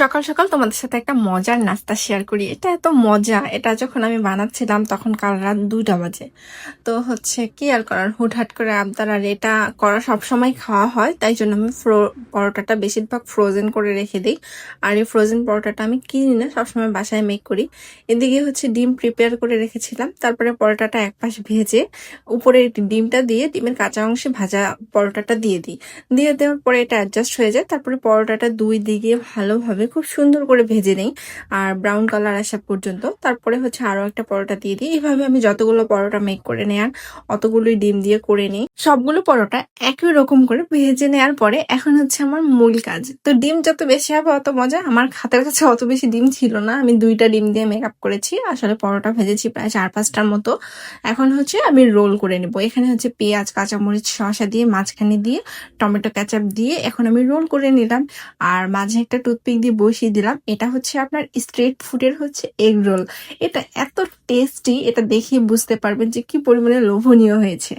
সকাল সকাল তোমাদের সাথে একটা মজার নাস্তা শেয়ার করি। এটা এত মজা, এটা যখন আমি বানাচ্ছিলাম তখন কাল রাত দুইটা বাজে। তো হচ্ছে কি আর করার, হুটহাট করে আবদার আর এটা করা সবসময় খাওয়া হয়, তাই জন্য আমি ফ্রো, পরোটাটা বেশিরভাগ ফ্রোজেন করে রেখে দিই। আর এই ফ্রোজেন পরোটাটা আমি কিনি না সবসময় বাসায় মেক করি। এদিকে হচ্ছে ডিম প্রিপেয়ার করে রেখেছিলাম, তারপরে পরোটাটা এক পাশ ভেজে উপরে ডিমটা দিয়ে, ডিমের কাঁচা অংশে ভাজা পরোটাটা দিয়ে দিই। দিয়ে দেওয়ার পরে এটা অ্যাডজাস্ট হয়ে যায়, তারপরে পরোটাটা দুই দিকে ভালোভাবে খুব সুন্দর করে ভেজে নেই। আর ব্রাউন কালার আসা পর্যন্ত। তারপরে হচ্ছে আরও একটা পরোটা দিয়ে দিই। এইভাবে আমি যতগুলো পরোটা মেক করে নেয়ার অতগুলোই ডিম দিয়ে করে নিই। সবগুলো পরোটা একই রকম করে ভেজে নেওয়ার পরে এখন হচ্ছে আমার মূল কাজ। তো ডিম যত বেশি হবে অত মজা। আমার হাতের কাছে অত বেশি ডিম ছিল না। আমি দুইটা ডিম দিয়ে মেকআপ করেছি। আসলে পরোটা ভেজেছি প্রায় চার পাঁচটার মতো। এখন হচ্ছে আমি রোল করে নেব। এখানে হচ্ছে পেঁয়াজ, কাঁচামরিচ, শসা দিয়ে মাঝখানে দিয়ে, টমেটো ক্যাচাপ দিয়ে এখন আমি রোল করে নিলাম। আর মাঝে একটা টুথপিক দিয়ে বসিয়ে দিলাম। এটা হচ্ছে আপনার স্ট্রিট ফুডের হচ্ছে এগ রোল এটা এত টেস্টি এটা দেখে বুঝতে পারবেন যে কি পরিমাণে লোভনীয় হয়েছে।